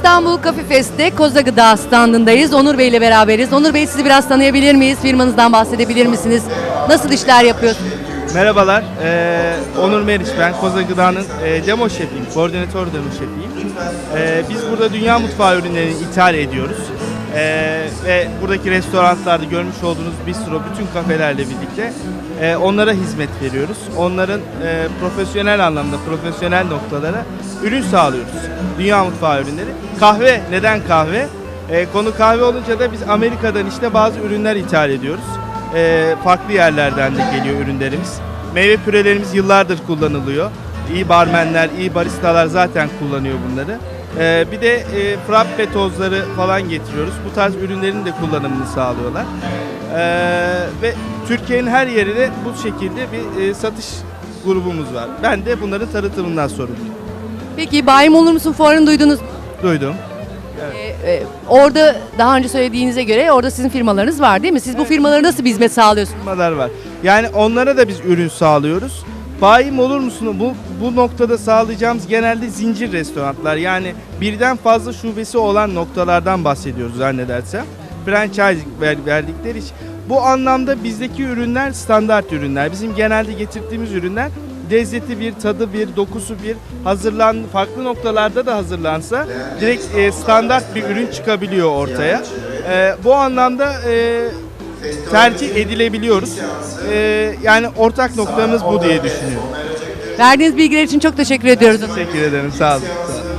İstanbul Coffee Fest'te Koza Gıda standındayız. Onur Bey ile beraberiz. Onur Bey sizi biraz tanıyabilir miyiz? Firmanızdan bahsedebilir misiniz? Nasıl işler yapıyorsunuz? Merhabalar, ee, Onur Meriç ben. Koza Gıda'nın e, demo şefiyim, koordinatör demo şefiyim. Ee, biz burada dünya mutfağı ürünlerini ithal ediyoruz. Ee, ve buradaki restoranlarda görmüş olduğunuz bistro, bütün kafelerle birlikte e, onlara hizmet veriyoruz. Onların e, profesyonel anlamda, profesyonel noktalara ürün sağlıyoruz. Dünya mutfağı ürünleri. Kahve, neden kahve? E, konu kahve olunca da biz Amerika'dan işte bazı ürünler ithal ediyoruz. E, farklı yerlerden de geliyor ürünlerimiz. Meyve pürelerimiz yıllardır kullanılıyor. İyi barmenler, iyi baristalar zaten kullanıyor bunları. E, bir de e, frappe tozları falan getiriyoruz. Bu tarz ürünlerin de kullanımını sağlıyorlar. E, ve Türkiye'nin her yerine bu şekilde bir e, satış grubumuz var. Ben de bunların tanıtımından sorumluyum. Peki bayim olur musun fuarını duydunuz mu? Duydum. Ee, e, orada daha önce söylediğinize göre orada sizin firmalarınız var değil mi? Siz bu firmalara nasıl bir hizmet sağlıyorsunuz? firmalar var. Yani onlara da biz ürün sağlıyoruz. Bayim olur musun? Bu bu noktada sağlayacağımız genelde zincir restoranlar. Yani birden fazla şubesi olan noktalardan bahsediyoruz zannedersem. Franchise ver- verdikleri için. Bu anlamda bizdeki ürünler standart ürünler. Bizim genelde getirdiğimiz ürünler lezzeti bir, tadı bir, dokusu bir, hazırlan farklı noktalarda da hazırlansa direkt e, standart bir ürün çıkabiliyor ortaya. E, bu anlamda e, tercih edilebiliyoruz. Ee, yani ortak noktamız bu diye düşünüyorum. Verdiğiniz bilgiler için çok teşekkür ediyoruz. Teşekkür ederim. Sağ olun. Sağ olun.